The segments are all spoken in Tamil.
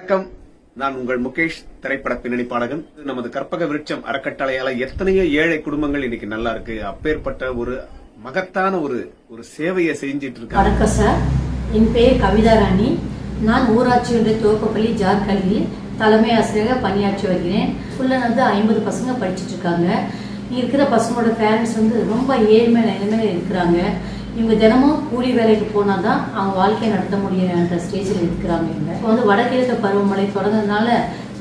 வணக்கம். நான் உங்கள் முகேஷ் திரைப்பட பின்னணி பாடகன். நமது கற்பக விருட்சம் அறக்கட்டளையால எத்தனையோ ஏழை குடும்பங்கள் இன்னைக்கு நல்லா இருக்கு. அப்பேற்பட்ட ஒரு மகத்தான ஒரு ஒரு சேவையை செஞ்சிட்டு இருக்காங்க. வணக்கம் சார். என் பெயர் கவிதா ராணி. நான் ஊராட்சி ஒன்றிய துவக்கப்பள்ளி ஜார்கல்வியில் தலைமை ஆசிரியராக பணியாற்றி வருகிறேன். ஸ்கூலில் வந்து ஐம்பது பசங்க படிச்சுட்டு இருக்காங்க. இருக்கிற பசங்களோட பேரண்ட்ஸ் வந்து ரொம்ப ஏழ்மை நிலைமையில இருக்கிறாங்க. இவங்க தினமும் கூலி வேலைக்கு போனால் தான் அவங்க வாழ்க்கையை நடத்த முடியுன்ற ஸ்டேஜில் இருக்கிறாங்க இவங்க. இப்போ வந்து வடகிழக்கு பருவமழை தொடர்ந்ததுனால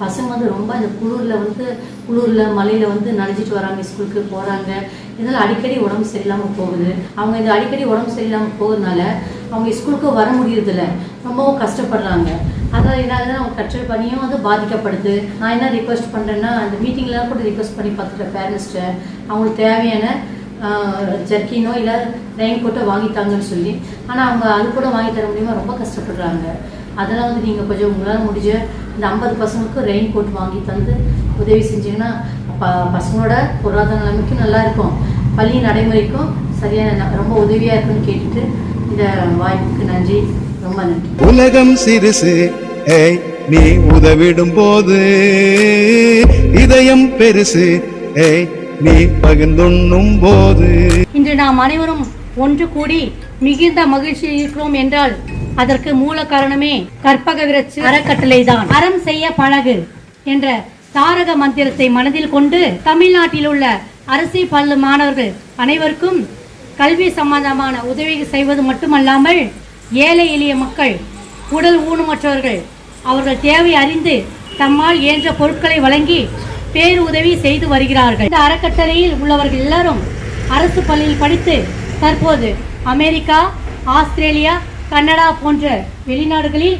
பசங்க வந்து ரொம்ப இந்த குளிரில் வந்து குளிரில் மலையில் வந்து நனைஞ்சிட்டு வராங்க ஸ்கூலுக்கு போகிறாங்க இதனால் அடிக்கடி உடம்பு சரியில்லாமல் போகுது. அவங்க இந்த அடிக்கடி உடம்பு சரியில்லாமல் போகிறதுனால அவங்க ஸ்கூலுக்கு வர முடியறதில்ல. ரொம்பவும் கஷ்டப்படுறாங்க. அதான் என்னாகுது அவங்க கற்றல் பணியும் வந்து பாதிக்கப்படுது. நான் என்ன ரிக்வெஸ்ட் பண்ணுறேன்னா அந்த மீட்டிங்லாம் கூட ரிக்வெஸ்ட் பண்ணி பார்த்துட்டேன் பேரண்ட்ஸ்கிட்ட அவங்களுக்கு தேவையான ஜர்க்கினோ இல்லை ரெயின் கோட்டோ வாங்கித்தாங்கன்னு சொல்லி. ஆனால் அவங்க அது கூட வாங்கி தர முடியுமா ரொம்ப கஷ்டப்படுறாங்க. அதெல்லாம் வந்து நீங்கள் கொஞ்சம் உங்களால் முடிஞ்ச இந்த ஐம்பது பசங்களுக்கு ரெயின் கோட் வாங்கி தந்து உதவி செஞ்சீங்கன்னா ப பசங்களோட பொருளாதார நிலைமைக்கும் நல்லா இருக்கும். பள்ளி நடைமுறைக்கும் சரியான ரொம்ப உதவியாக இருக்குன்னு கேட்டுட்டு இந்த வாய்ப்புக்கு நன்றி. ரொம்ப நன்றி. உலகம் சிறுசு ஏய் நீ உதவிடும் போது இதயம் பெருசு ஏய் நீ பகிர்ந்துண்ணும் போது. இன்று நாம் அனைவரும் ஒன்று கூடி மிகுந்த மகிழ்ச்சியில் இருக்கிறோம் என்றால் அதற்கு மூல காரணமே கற்பக விரட்சி அறக்கட்டளை தான் அறம் செய்ய பழகு என்ற தாரக மந்திரத்தை மனதில் கொண்டு தமிழ்நாட்டில் உள்ள அரசு பள்ளி மாணவர்கள் அனைவருக்கும் கல்வி சம்பந்தமான உதவி செய்வது மட்டுமல்லாமல் ஏழை எளிய மக்கள் உடல் ஊனமற்றவர்கள் அவர்கள் தேவை அறிந்து தம்மால் இயன்ற பொருட்களை வழங்கி பேருதவி செய்து வருகிறார்கள். இந்த அறக்கட்டளையில் உள்ளவர்கள் எல்லாரும் அரசு பள்ளியில் படித்து தற்போது அமெரிக்கா ஆஸ்திரேலியா கனடா போன்ற வெளிநாடுகளில்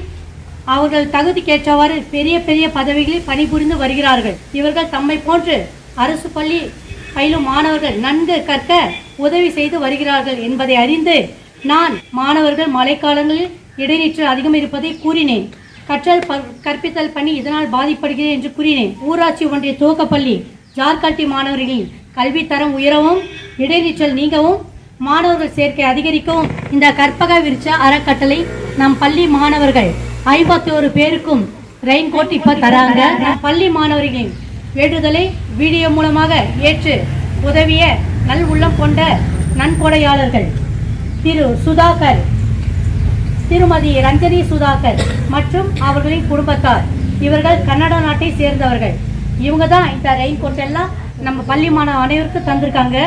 அவர்கள் தகுதிக்கேற்றவாறு பெரிய பெரிய பதவிகளில் பணிபுரிந்து வருகிறார்கள். இவர்கள் தம்மை போன்று அரசு பள்ளி பயிலும் மாணவர்கள் நன்கு கற்க உதவி செய்து வருகிறார்கள் என்பதை அறிந்து நான் மாணவர்கள் மழைக்காலங்களில் இடைநீற்றல் அதிகம் இருப்பதை கூறினேன். கற்றல் ப- கற்பித்தல் பணி இதனால் பாதிப்படுகிறது என்று கூறினேன். ஊராட்சி ஒன்றிய துவக்கப்பள்ளி ஜார்கல்டி மாணவர்களின் கல்வி தரம் உயரவும் இடைநிற்றல் நீங்கவும் மாணவர்கள் சேர்க்கை அதிகரிக்கவும் இந்த கற்பக விருட்ச அறக்கட்டளை நம் பள்ளி மாணவர்கள் ஐம்பத்தி ஒரு பேருக்கும் ரெயின் கோட் இப்போ தராங்க. நம் பள்ளி மாணவர்களின் வேண்டுதலை வீடியோ மூலமாக ஏற்று உதவிய நல் உள்ளம் கொண்ட நன்கொடையாளர்கள் திரு சுதாகர் திருமதி ரஞ்சனி சுதாகர் மற்றும் அவர்களின் குடும்பத்தார். இவர்கள் கன்னடா நாட்டை சேர்ந்தவர்கள். இவங்க தான் இந்த ரெயின் கோட் எல்லாம் நம்ம பள்ளி மாணவ அனைவருக்கும் தந்திருக்காங்க.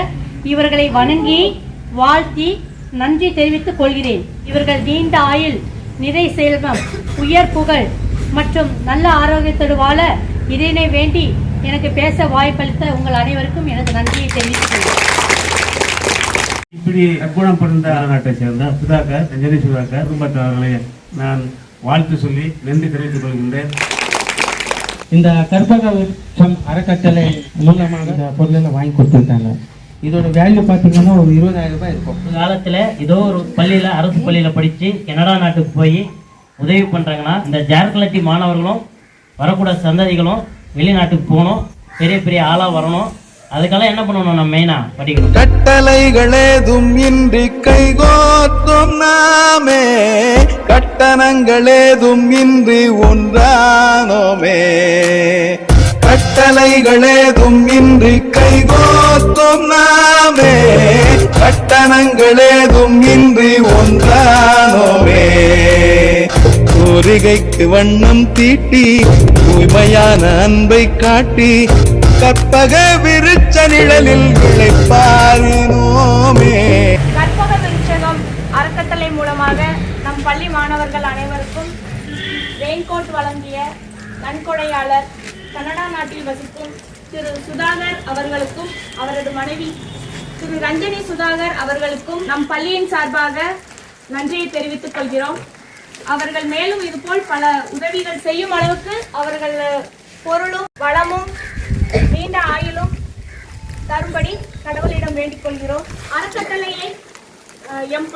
இவர்களை வணங்கி வாழ்த்தி நன்றி தெரிவித்துக் கொள்கிறேன். இவர்கள் நீண்ட ஆயுள் நிறை செல்வம் உயர் புகழ் மற்றும் நல்ல ஆரோக்கியத்தோடு வாழ இதனை வேண்டி எனக்கு பேச வாய்ப்பளித்த உங்கள் அனைவருக்கும் எனது நன்றியை தெரிவித்துக் கொள்கிறேன். இப்படி அர்ப்பணம் பிறந்த நாட்டை சேர்ந்த சுதாகர் ரஞ்சனி சுதாகர் குடும்பத்தார்களை நான் வாழ்த்து சொல்லி நன்றி தெரிவித்துக் கொள்கின்றேன். இந்த கற்பக விருட்சம் அறக்கட்டளை மூலமாக இந்த பொருளெல்லாம் வாங்கி கொடுத்துருக்காங்க இதோட வேல்யூ பார்த்தீங்கன்னா ஒரு இருபதாயிரம் ரூபாய் இருக்கும். ஒரு காலத்துல ஏதோ ஒரு பள்ளியில அரசு பள்ளியில படிச்சு கனடா நாட்டுக்கு போய் உதவி பண்றாங்கன்னா இந்த ஜார்கலட்டி மாணவர்களும் வரக்கூட சந்ததிகளும் வெளிநாட்டுக்கு போகணும். பெரிய பெரிய ஆளா வரணும். அதுக்கெல்லாம் என்ன பண்ணணும் நம்ம மெயினா படிக்கணும். கட்டளைகளேதும் இன்றி கைகோத்தும் நாமே. கட்டணங்களேதும் இன்றி ஒன்றானோமே. கட்டளைகளேதும் இன்றி கைகோத்தும் நாமே. கட்டணங்களேதும் இன்றி ஒன்றானோமே. கோரிகைக்கு வண்ணம் தீட்டி தூய்மையான அன்பை காட்டி கற்பக விருச்ச நிழலில் விளைப்பாரினோமே கற்பக விருச்சகம் அறக்கட்டளை மூலமாக நம் பள்ளி மாணவர்கள் அனைவருக்கும் ரெயின்கோட் வழங்கிய நன்கொடையாளர் கனடா நாட்டில் வசிக்கும் திரு சுதாகர் அவர்களுக்கும் அவரது மனைவி திரு ரஞ்சனி சுதாகர் அவர்களுக்கும் நம் பள்ளியின் சார்பாக நன்றியை தெரிவித்துக் கொள்கிறோம். அவர்கள் மேலும் இதுபோல் பல உதவிகள் செய்யும் அளவுக்கு அவர்கள் பொருளும் வளமும் நீண்ட ஆயுளும் தரும்படி கடவுளிடம் வேண்டிக் கொள்கிறோம். அறக்கட்டளையை எம்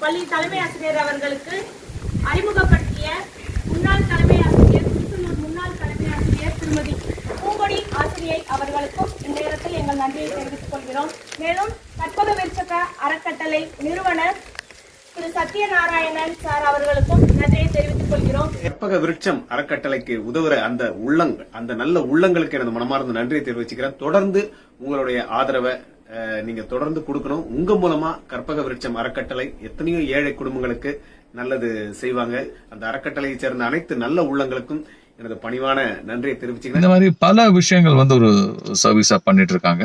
பள்ளி தலைமை ஆசிரியர் அவர்களுக்கு அறிமுகப்படுத்திய முன்னாள் தலைமை ஆசிரியர் திருச்செந்தூர் முன்னாள் தலைமை ஆசிரியர் திருமதி பூங்கொடி ஆசிரியை அவர்களுக்கும் இந்த நேரத்தில் எங்கள் நன்றியை தெரிவித்துக் கொள்கிறோம். மேலும் தற்போது விருட்சக அறக்கட்டளை நிறுவனர் திரு சத்யநாராயணன் சார் அவர்களுக்கும் நன்றியை தெரிவித்துக் கொள்கிறோம். கற்பக விருட்சம் அறக்கட்டளைக்கு உதவுற அந்த உள்ளங்கள் அந்த நல்ல உள்ளங்களுக்கு எனது மனமார்ந்த நன்றியை தெரிவிச்சுக்கிறேன். தொடர்ந்து உங்களுடைய ஆதரவை நீங்க தொடர்ந்து கொடுக்கணும். உங்க மூலமா கற்பக விருட்சம் அறக்கட்டளை எத்தனையோ ஏழை குடும்பங்களுக்கு நல்லது செய்வாங்க. அந்த அறக்கட்டளையை சேர்ந்த அனைத்து நல்ல உள்ளங்களுக்கும் எனது பணிவான நன்றியை தெரிவிச்சுக்கிறேன். இந்த மாதிரி பல விஷயங்கள் வந்து ஒரு சர்வீஸா பண்ணிட்டு இருக்காங்க.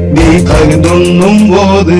நீ பகிர்ந்துண்ணும் போது